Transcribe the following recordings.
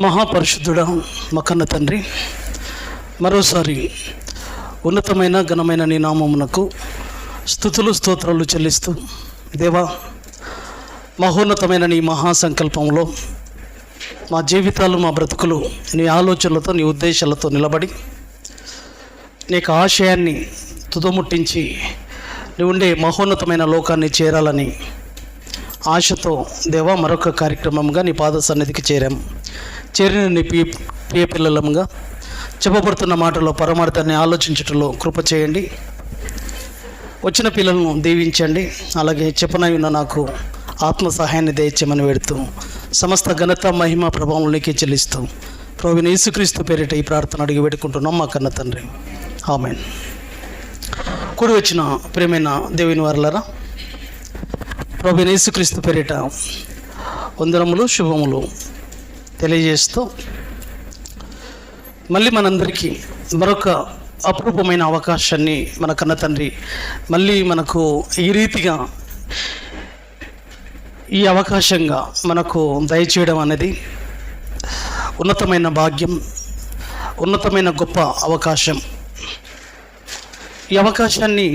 మహాపరిశుద్ధుడా మకన్న తండ్రి. మరోసారి ఉన్నతమైన ఘనమైన నీ నామమునకు స్థుతులు స్తోత్రాలు చెల్లిస్తూ దేవా మహోన్నతమైన నీ మహాసంకల్పంలో మా జీవితాలు మా బ్రతుకులు నీ ఆలోచనలతో నీ ఉద్దేశాలతో నిలబడి నీకు ఆశయాన్ని తుదముట్టించి నీ ఉండే మహోన్నతమైన లోకాన్ని చేరాలని ఆశతో దేవా మరొక కార్యక్రమంగా నీ పాద సన్నిధికి చేరాం. చేరిన నీ ప్రియ పిల్లలముగా చెప్పబడుతున్న మాటలో పరమార్థాన్ని ఆలోచించటంలో కృప చేయండి. వచ్చిన పిల్లలను దీవించండి. అలాగే చెప్పనై ఉన్న నాకు ఆత్మ సహాయాన్ని దయచేయమని వేడుతూ సమస్త ఘనత మహిమ ప్రభావం చెల్లిస్తూ ప్రభుని యేసుక్రీస్తు పేరిట ఈ ప్రార్థన అడిగి వేడుకుంటున్నాం మా కన్న తండ్రి. ఆమెన్. కూడి వచ్చిన ప్రేమైన దేవుని వారులరా ప్రభు యేసుక్రీస్తు పేరిట వందనములు శుభములు. తెలియజేస్తూ మళ్ళీ మనందరికీ మరొక అపురూపమైన అవకాశాన్ని మన కన్న తండ్రి మళ్ళీ మనకు ఈ రీతిగా ఈ అవకాశంగా మనకు దయచేయడం అనేది ఉన్నతమైన భాగ్యం ఉన్నతమైన గొప్ప అవకాశం. ఈ అవకాశాన్ని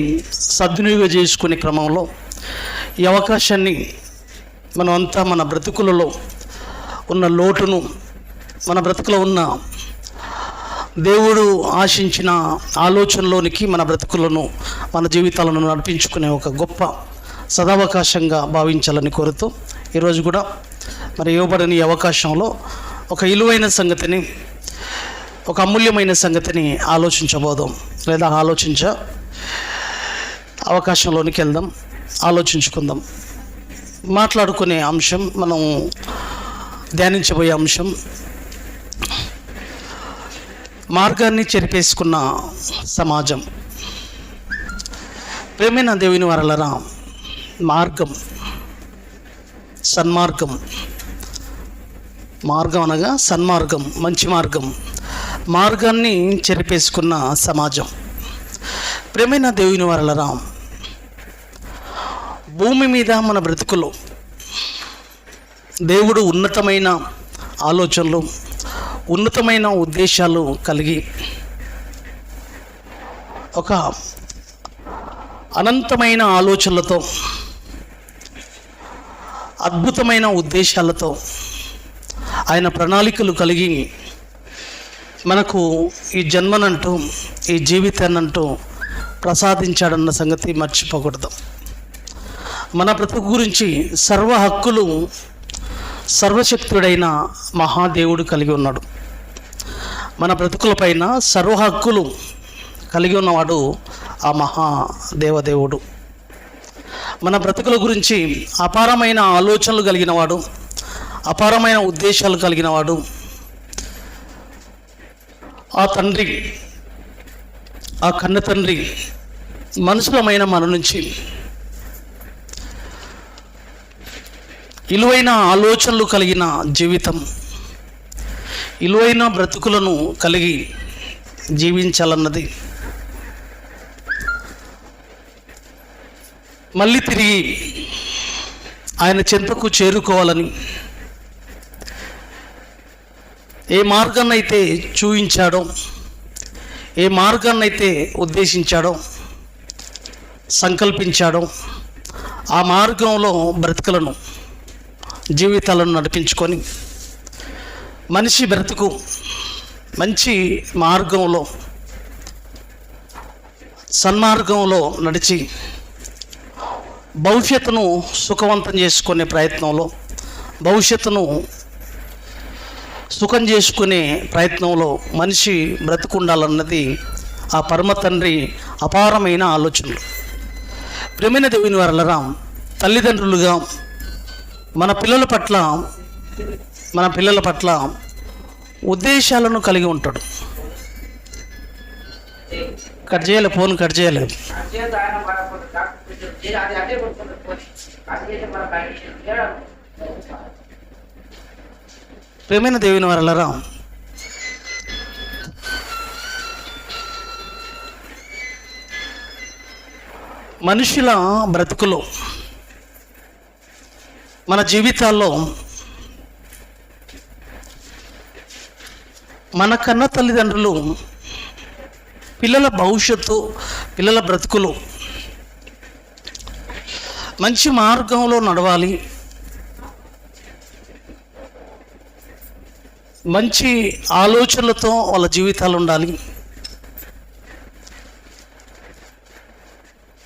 సద్వినియోగం చేసుకునే క్రమంలో ఈ అవకాశాన్ని మనం అంతా మన బ్రతుకులలో ఉన్న లోటును మన బ్రతుకులో ఉన్న దేవుడు ఆశించిన ఆలోచనలోనికి మన బ్రతుకులను మన జీవితాలను నడిపించుకునే ఒక గొప్ప సదావకాశంగా భావించాలని కోరుతూ ఈరోజు కూడా మరి ఇవ్వబడని ఈ అవకాశంలో ఒక ఇలువైన సంగతిని ఒక అమూల్యమైన సంగతిని ఆలోచించబోదాం లేదా ఆలోచించ అవకాశంలోనికి వెళ్దాం ఆలోచించుకుందాం. మాట్లాడుకునే అంశం మనం ధ్యానించబోయే అంశం మార్గాన్ని చెరిపేసుకున్న సమాజం. ప్రేమైన దేవుని వరలరా మార్గం సన్మార్గం. మార్గం అనగా సన్మార్గం మంచి మార్గం. మార్గాన్ని చెరిపేసుకున్న సమాజం. ప్రేమైన దేవుని వరలరా భూమి మీద మన బ్రతుకులో దేవుడు ఉన్నతమైన ఆలోచనలు ఉన్నతమైన ఉద్దేశాలు కలిగి ఒక అనంతమైన ఆలోచనలతో అద్భుతమైన ఉద్దేశాలతో ఆయన ప్రణాళికలు కలిగి మనకు ఈ జన్మనంటూ ఈ జీవితాన్నంటూ ప్రసాదించాడన్న సంగతి మర్చిపోకూడదు. మన బ్రతుకు గురించి సర్వ హక్కులు సర్వశక్తుడైన మహాదేవుడు కలిగి ఉన్నాడు. మన బ్రతుకులపైన సర్వ హక్కులు కలిగి ఉన్నవాడు ఆ మహాదేవదేవుడు. మన బ్రతుకుల గురించి అపారమైన ఆలోచనలు కలిగినవాడు అపారమైన ఉద్దేశాలు కలిగినవాడు ఆ తండ్రి ఆ కన్న తండ్రి మనుషులమైన మన నుంచి ఇలువైన ఆలోచనలు కలిగిన జీవితం. విలువైన బ్రతుకులను కలిగి జీవించాలన్నది. మళ్ళీ తిరిగి ఆయన చెంతకు చేరుకోవాలని ఏ మార్గాన్ని అయితే చూయించాడో ఏ మార్గాన్నైతే ఉద్దేశించాడో సంకల్పించాడో ఆ మార్గంలో బ్రతుకులను జీవితాలను నడిపించుకొని మనిషి బ్రతుకు మంచి మార్గంలో సన్మార్గంలో నడిచి భవిష్యత్తును సుఖవంతం చేసుకునే ప్రయత్నంలో భవిష్యత్తును సుఖం చేసుకునే ప్రయత్నంలో మనిషి బ్రతుకుండాలన్నది ఆ పరమ తండ్రి అపారమైన ఆలోచనలు. ప్రేమైన దేవుని వారలరాం తల్లిదండ్రులుగా మన పిల్లల పట్ల మన పిల్లల పట్ల ఉద్దేశాలను కలిగి ఉంటాడు. కట్ చేయాలి ఫోన్ కట్ చేయాలి. ప్రేమైన దేవుని వరలరా మనుషుల బ్రతుకులో మన జీవితాల్లో మన కన్న తల్లిదండ్రులు పిల్లల భవిష్యత్తు పిల్లల బ్రతుకులు మంచి మార్గంలో నడవాలి. మంచి ఆలోచనలతో వాళ్ళ జీవితాలు ఉండాలి.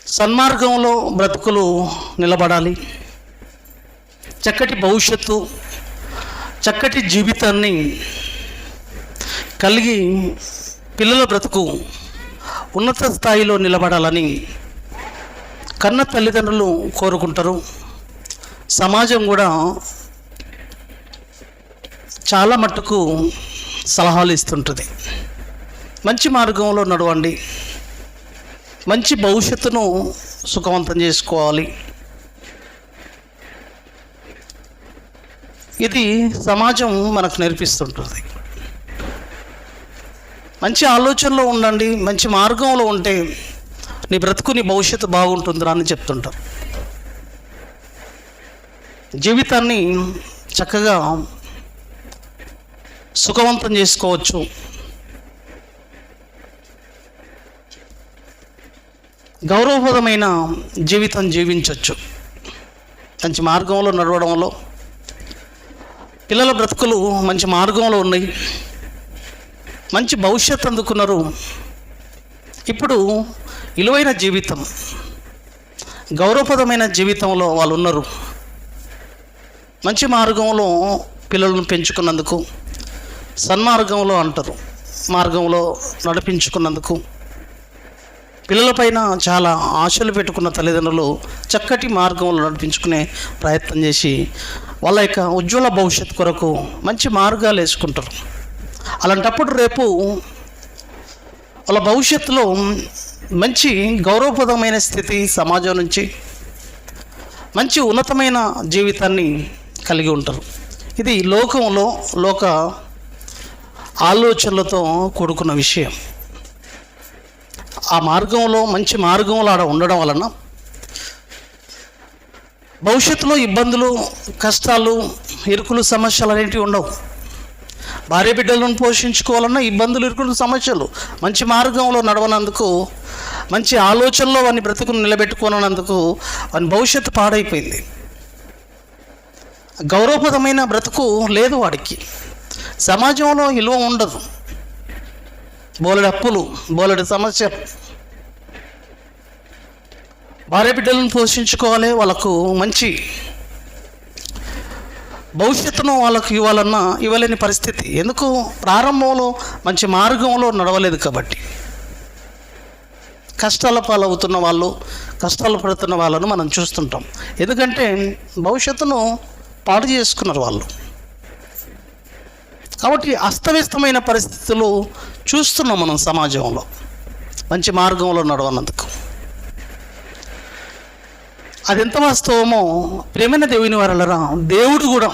సన్మార్గంలో బ్రతుకులు నిలబడాలి. చక్కటి భవిష్యత్తు చక్కటి జీవితాన్ని కలిగి పిల్లల బ్రతుకు ఉన్నత స్థాయిలో నిలబడాలని కన్న తల్లిదండ్రులు కోరుకుంటారు. సమాజం కూడా చాలా మట్టుకు సలహాలు ఇస్తుంటుంది. మంచి మార్గంలో నడవండి. మంచి భవిష్యత్తును సుఖవంతం చేసుకోవాలి. ఇది సమాజం మనకు నేర్పిస్తుంటుంది. మంచి ఆలోచనలో ఉండండి మంచి మార్గంలో ఉంటే నీ బ్రతుకు నీ భవిష్యత్తు బాగుంటుందిరా అని చెప్తుంటారు జీవితాన్ని చక్కగా సుఖవంతం చేసుకోవచ్చు. గౌరవప్రదమైన జీవితం జీవించవచ్చు మంచి మార్గంలో నడవడంలో పిల్లల బ్రతుకులు మంచి మార్గంలో ఉన్నాయి. మంచి భవిష్యత్తు అందుకున్నారు. ఇప్పుడు విలువైన జీవితం గౌరవప్రదమైన జీవితంలో వాళ్ళు ఉన్నారు. మంచి మార్గంలో పిల్లలను పెంచుకున్నందుకు సన్మార్గంలో అంటారు మార్గంలో నడిపించుకున్నందుకు. పిల్లలపైన చాలా ఆశలు పెట్టుకున్న తల్లిదండ్రులు చక్కటి మార్గంలో నడిపించుకునే ప్రయత్నం చేసి వాళ్ళ యొక్క ఉజ్వల భవిష్యత్తు కొరకు మంచి మార్గాలు వేసుకుంటారు. అలాంటప్పుడు రేపు వాళ్ళ భవిష్యత్తులో మంచి గౌరవప్రదమైన స్థితి సమాజం నుంచి మంచి ఉన్నతమైన జీవితాన్ని కలిగి ఉంటారు. ఇది లోకంలో లోక ఆలోచనలతో కూడుకున్న విషయం. ఆ మార్గంలో మంచి మార్గంలో ఆడ ఉండడం వలన భవిష్యత్తులో ఇబ్బందులు కష్టాలు ఇరుకులు సమస్యలు అనేటివి ఉండవు. భార్య బిడ్డలను పోషించుకోవాలన్నా ఇబ్బందులు ఇరుకులు సమస్యలు మంచి మార్గంలో నడవనందుకు మంచి ఆలోచనలో వాని బ్రతుకును నిలబెట్టుకోనందుకు వాని భవిష్యత్తు పాడైపోయింది. గౌరవప్రదమైన బ్రతుకు లేదు వాడికి. సమాజంలో విలువ ఉండదు. బోలెడు అప్పులు బోలెడు సమస్యలు భార్య బిడ్డలను పోషించుకోవాలి వాళ్ళకు మంచి భవిష్యత్తును వాళ్ళకు ఇవ్వాలన్నా ఇవ్వలేని పరిస్థితి. ఎందుకు? ప్రారంభంలో మంచి మార్గంలో నడవలేదు కాబట్టి. కష్టాల పాలవుతున్న వాళ్ళు కష్టాలు పడుతున్న వాళ్ళను మనం చూస్తుంటాం. ఎందుకంటే భవిష్యత్తును పాడు చేసుకున్నారు వాళ్ళు. కాబట్టి అస్తవ్యస్తమైన పరిస్థితులు చూస్తున్నాం మనం సమాజంలో. మంచి మార్గంలో నడవనందుకు. అది ఎంత వాస్తవమో ప్రేమైన దేవుని వారలరా దేవుడు కూడా.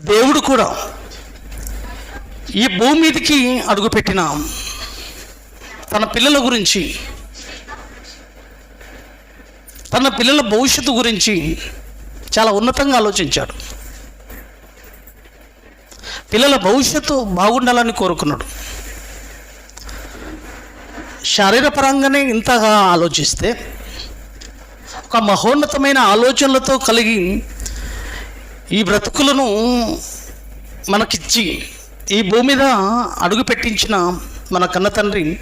దేవుడు కూడా. ఈ భూమి మీదకి అడుగుపెట్టిన తన పిల్లల గురించి తన పిల్లల భవిష్యత్తు గురించి చాలా ఉన్నతంగా ఆలోచించాడు. పిల్లల భవిష్యత్తు బాగుండాలని కోరుకున్నాడు. శారీరపరంగానే ఇంతగా ఆలోచిస్తే ఒక మహోన్నతమైన ఆలోచనలతో కలిగి ఈ బ్రతుకులను మనకిచ్చి ఈ భూమి మీద అడుగు పెట్టించిన మన కన్న తండ్రి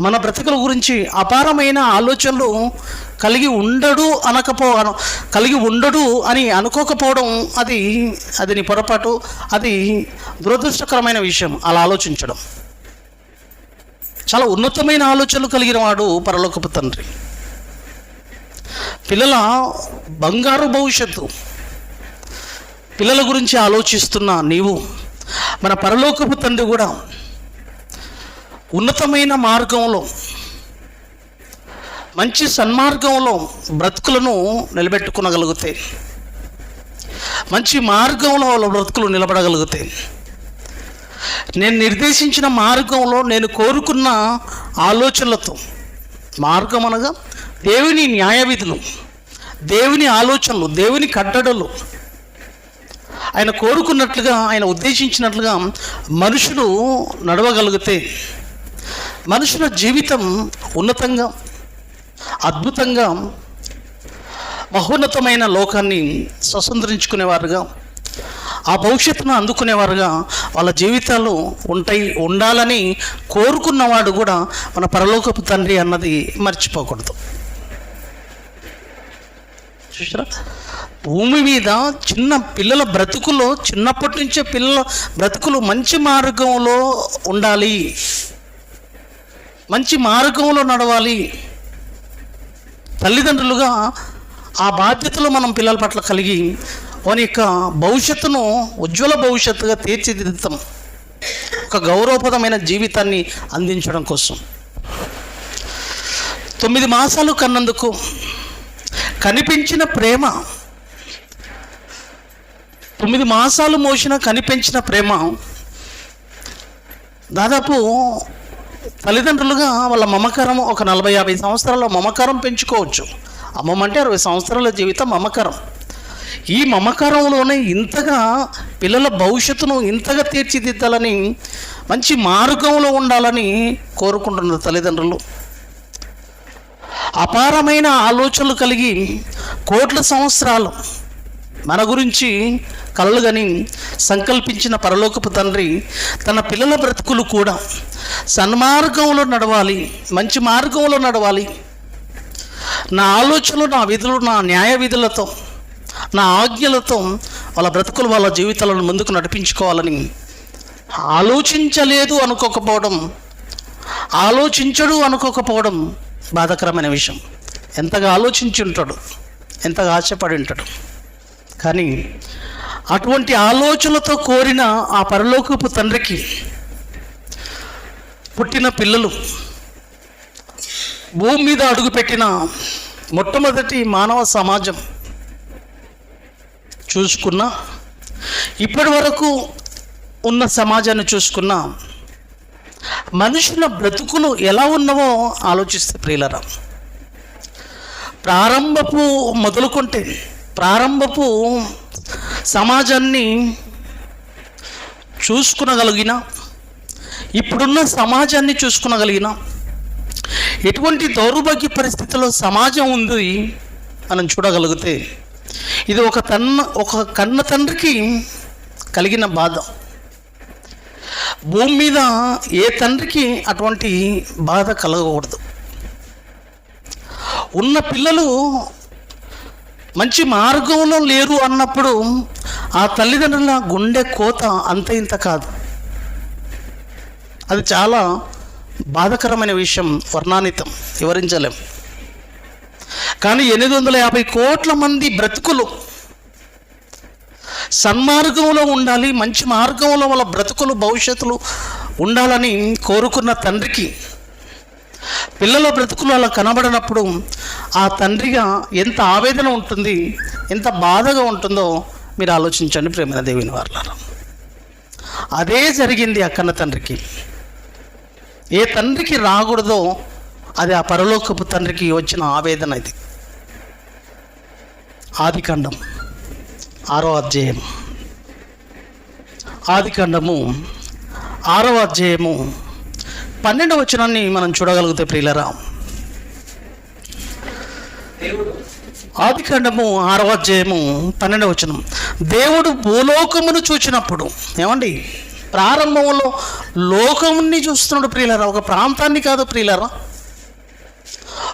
మన బ్రతుకుల గురించి అపారమైన ఆలోచనలు కలిగి ఉండడు అనకపో కలిగి ఉండడు అని అనుకోకపోవడం అది అది నీ పొరపాటు అది దురదృష్టకరమైన విషయం. అలా ఆలోచించడం. చాలా ఉన్నతమైన ఆలోచనలు కలిగిన వాడు పరలోకపు తండ్రి. పిల్లల బంగారు భవిష్యత్తు. పిల్లల గురించి ఆలోచిస్తున్న నీవు మన పరలోకపు తండ్రి కూడా ఉన్నతమైన మార్గంలో మంచి సన్మార్గంలో బ్రతుకులను నిలబెట్టుకునగలిగితే మంచి మార్గంలో వాళ్ళ బ్రతుకులు నిలబడగలిగితే నేను నిర్దేశించిన మార్గంలో నేను కోరుకున్న ఆలోచనలతో మార్గం అనగా దేవుని న్యాయవిధులు దేవుని ఆలోచనలు దేవుని కట్టడలు. ఆయన కోరుకున్నట్లుగా ఆయన ఉద్దేశించినట్లుగా మనుషులు నడవగలిగితే మనుషుల జీవితం ఉన్నతంగా అద్భుతంగా మహోన్నతమైన లోకాన్ని స్వతంత్రించుకునేవారుగా ఆ భవిష్యత్తును అందుకునేవారుగా వాళ్ళ జీవితాలు ఉంటాయి ఉండాలని కోరుకున్నవాడు కూడా మన పరలోకపు తండ్రి అన్నది మర్చిపోకూడదు. చూసారా? భూమి మీద చిన్న పిల్లల బ్రతుకులో చిన్నప్పటి నుంచే పిల్లల బ్రతుకులు మంచి మార్గంలో ఉండాలి. మంచి మార్గంలో నడవాలి. తల్లిదండ్రులుగా ఆ బాధ్యతలు మనం పిల్లల పట్ల కలిగి వాని యొక్క భవిష్యత్తును ఉజ్వల భవిష్యత్తుగా తీర్చిదిద్దుతాం. ఒక గౌరవప్రదమైన జీవితాన్ని అందించడం కోసం. తొమ్మిది మాసాలు కన్నందుకు కనిపించిన ప్రేమ. తొమ్మిది మాసాలు మోసిన కనిపించిన ప్రేమ. దాదాపు తల్లిదండ్రులుగా వాళ్ళ మమకారం ఒక నలభై యాభై సంవత్సరాల మమకారం పెంచుకోవచ్చు. అమ్మమంటే అరవై సంవత్సరాల జీవితం మమకారం. ఈ మమకారంలోనే ఇంతగా పిల్లల భవిష్యత్తును ఇంతగా తీర్చిదిద్దాలని మంచి మార్గంలో ఉండాలని కోరుకుంటున్నారు తల్లిదండ్రులు. అపారమైన ఆలోచనలు కలిగి కోట్ల సంవత్సరాలు మన గురించి కలలు గని సంకల్పించిన పరలోకపు తండ్రి తన పిల్లల బ్రతుకులు కూడా సన్మార్గంలో నడవాలి మంచి మార్గంలో నడవాలి. నా ఆలోచనలు నా విధులు నా న్యాయ విధులతో నా ఆజ్ఞలతో వాళ్ళ బ్రతుకులు వాళ్ళ జీవితాలను ముందుకు నడిపించుకోవాలని ఆలోచించలేదు అనుకోకపోవడం ఆలోచించడు అనుకోకపోవడం బాధాకరమైన విషయం. ఎంతగా ఆలోచించి ఉంటాడు ఎంతగా ఆశపడి ఉంటాడు. కానీ అటువంటి ఆలోచనలతో కోరిన ఆ పరలోకపు తండ్రికి పుట్టిన పిల్లలు భూమి మీద అడుగుపెట్టిన మొట్టమొదటి మానవ సమాజం చూసుకున్నా ఇప్పటి వరకు ఉన్న సమాజాన్ని చూసుకున్నా మనుషుల బ్రతుకులు ఎలా ఉన్నవో ఆలోచిస్తే ప్రియులరా. ప్రారంభపు మొదలుకుంటే ప్రారంభపు సమాజాన్ని చూసుకునగలిగిన ఇప్పుడున్న సమాజాన్ని చూసుకునగలిగిన ఎటువంటి దౌర్భాగ్య పరిస్థితిలో సమాజం ఉంది మనం చూడగలిగితే ఇది ఒక తన్న ఒక కన్న తండ్రికి కలిగిన బాధ. భూమి మీద ఏ తండ్రికి అటువంటి బాధ కలగకూడదు. ఉన్న పిల్లలు మంచి మార్గంలో లేరు అన్నప్పుడు ఆ తల్లిదండ్రుల గుండె కోత అంత ఇంత కాదు. అది చాలా బాధకరమైన విషయం వర్ణానితం వివరించలేం. కానీ ఎనిమిది వందల యాభై కోట్ల మంది బ్రతుకులు సన్మార్గంలో ఉండాలి మంచి మార్గంలో వాళ్ళ బ్రతుకులు భవిష్యత్తులు ఉండాలని కోరుకున్న తండ్రికి పిల్లల బ్రతుకులు అలా కనబడినప్పుడు ఆ తండ్రిగా ఎంత ఆవేదన ఉంటుంది ఎంత బాధగా ఉంటుందో మీరు ఆలోచించండి ప్రేమ దేవిని వారులారా. అదే జరిగింది ఆ కన్న తండ్రికి. ఏ తండ్రికి రాకూడదో అది ఆ పరలోకపు తండ్రికి వచ్చిన ఆవేదన ఇది. ఆదికాండం ఆరో అధ్యాయం ఆదికాండము ఆరో అధ్యాయము. పన్నెండవ వచనాన్ని మనం చూడగలిగితే ప్రియులరా. ఆదికాండము ఆరవ అధ్యాయము పన్నెండవ వచనం. దేవుడు భూలోకమును చూచినప్పుడు ఏమండి? ప్రారంభంలో లోకముని చూస్తున్నాడు ప్రియులరా. ఒక ప్రాంతాన్ని కాదు ప్రియులరా.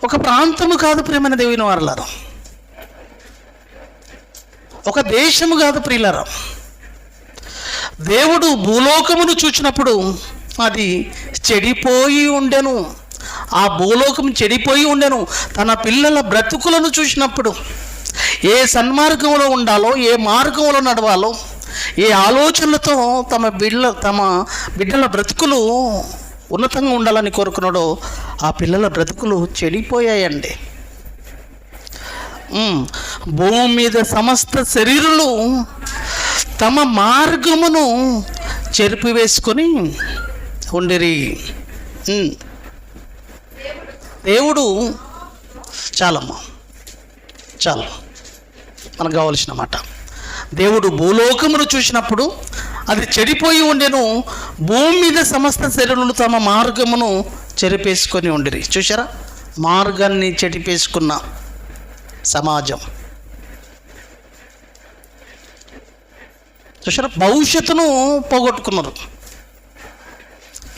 ఒక ప్రాంతము కాదు ప్రియమైన దేవుని వారలారా. ఒక దేశము కాదు ప్రియులరా. దేవుడు భూలోకమును చూచినప్పుడు అది చెడిపోయి ఉండెను. ఆ భూలోకం చెడిపోయి ఉండెను. తన పిల్లల బ్రతుకులను చూసినప్పుడు ఏ సన్మార్గంలో ఉండాలో ఏ మార్గంలో నడవాలో ఏ ఆలోచనలతో తమ బిడ్డ తమ బిడ్డల బ్రతుకులు ఉన్నతంగా ఉండాలని కోరుకున్నాడో ఆ పిల్లల బ్రతుకులు చెడిపోయాయండి. భూమి మీద సమస్త శరీరులు తమ మార్గమును చెరిపివేసుకొని ఉండిరి. దేవుడు చాలమ్మా. చాలు. మనకు కావలసిన మాట. దేవుడు భూలోకమును చూసినప్పుడు అది చెడిపోయి ఉండెను. భూమి మీద సమస్త శరీరులు తమ మార్గమును చెరిపేసుకొని ఉండిరి. చూసారా మార్గాన్ని చెడిపేసుకున్న సమాజం. చూసారా భవిష్యత్తును పోగొట్టుకున్నారు.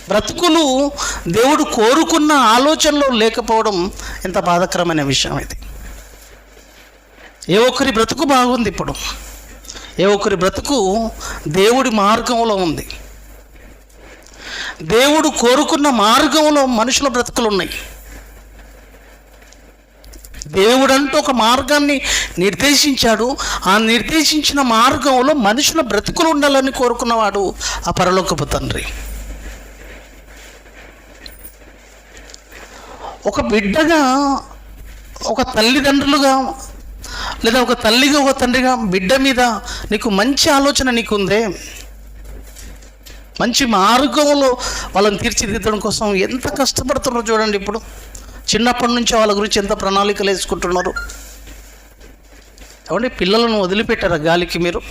బ్రతుకులు దేవుడు కోరుకున్న ఆలోచనలు లేకపోవడం ఎంత బాధాకరమైన విషయం ఇది. ఏ ఒక్కరి బ్రతుకు బాగుంది ఇప్పుడు? ఏ ఒక్కరి బ్రతుకు దేవుడి మార్గంలో ఉంది? దేవుడు కోరుకున్న మార్గంలో మనుషుల బ్రతుకులు ఉన్నాయి. దేవుడంటూ ఒక మార్గాన్ని నిర్దేశించాడు. ఆ నిర్దేశించిన మార్గంలో మనుషుల బ్రతుకులు ఉండాలని కోరుకున్నవాడు ఆ పరలోకపు తండ్రి. ఒక బిడ్డగా ఒక తల్లిదండ్రులుగా లేదా ఒక తల్లిగా ఒక తండ్రిగా బిడ్డ మీద నీకు మంచి ఆలోచన నీకుందే. మంచి మార్గంలో వాళ్ళని తీర్చిదిద్దడం కోసం ఎంత కష్టపడుతున్నారో చూడండి ఇప్పుడు. చిన్నప్పటి నుంచి వాళ్ళ గురించి ఎంత ప్రణాళికలు వేసుకుంటున్నారు? ఏమంటే పిల్లలను వదిలిపెట్టారా గాలికి మీరు?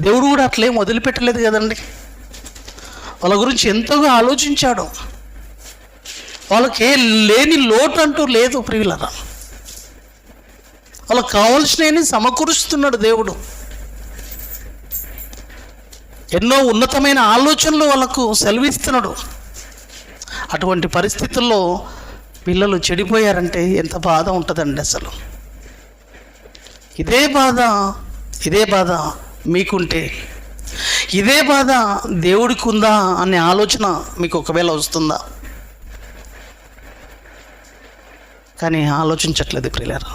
దేవుడు కూడా అట్లేం వదిలిపెట్టలేదు కదండి. వాళ్ళ గురించి ఎంతగా ఆలోచించాడు. వాళ్ళకి ఏ లేని లోటు అంటూ లేదు ప్రియులరా. వాళ్ళకి కావలసినవి సమకూరుస్తున్నాడు దేవుడు. ఎన్నో ఉన్నతమైన ఆలోచనలు వాళ్ళకు సెలవిస్తున్నాడు. అటువంటి పరిస్థితుల్లో పిల్లలు చెడిపోయారంటే ఎంత బాధ ఉంటుందండి అసలు. ఇదే బాధ ఇదే బాధ మీకుంటే. ఇదే బాధ దేవుడికి ఉందా అనే ఆలోచన మీకు ఒకవేళ వస్తుందా? కానీ ఆలోచించట్లేదు ప్రియులారా.